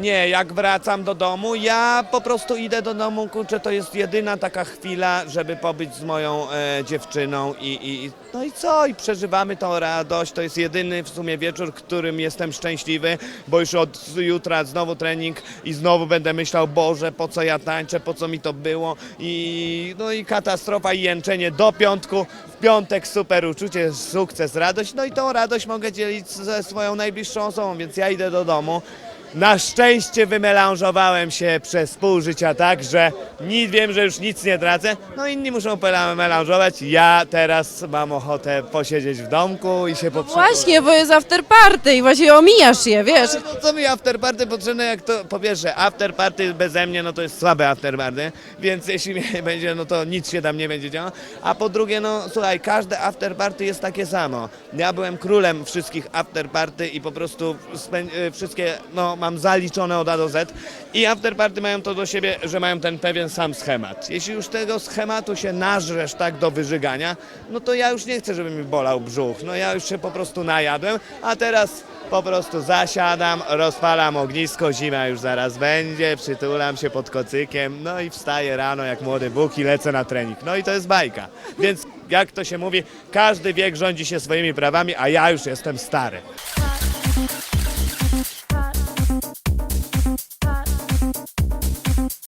Nie, jak wracam do domu, ja po prostu idę do domu, kurczę, to jest jedyna taka chwila, żeby pobyć z moją e, dziewczyną i, i, no i co, i przeżywamy tą radość, to jest jedyny w sumie wieczór, którym jestem szczęśliwy, bo już od jutra znowu trening i znowu będę myślał, Boże, po co ja tańczę, po co mi to było? I no i katastrofa i jęczenie do piątku, w piątek super uczucie, sukces, radość, no i tą radość mogę dzielić ze swoją najbliższą osobą, więc ja idę do domu. Na szczęście wymelanżowałem się przez pół życia tak, że nic, wiem, że już nic nie tracę. No inni muszą melanżować. Ja teraz mam ochotę posiedzieć w domku i się poprzeć. Właśnie, bo jest after party i właśnie omijasz je, wiesz. Ale no co mi after party potrzebne, jak to po pierwsze after party beze mnie, no to jest słabe after party, więc jeśli mnie będzie, no to nic się tam nie będzie działo. A po drugie, no słuchaj, każde after party jest takie samo. Ja byłem królem wszystkich after party i po prostu wszystkie, no mam zaliczone od A do Z i after party mają to do siebie, że mają ten pewien sam schemat. Jeśli już tego schematu się nażresz tak do wyżygania, no to ja już nie chcę, żeby mi bolał brzuch. No ja już się po prostu najadłem, a teraz po prostu zasiadam, rozpalam ognisko, zima już zaraz będzie, przytulam się pod kocykiem, no i wstaję rano jak młody Bóg i lecę na trening. No i to jest bajka. Więc jak to się mówi, każdy wiek rządzi się swoimi prawami, a ja już jestem stary.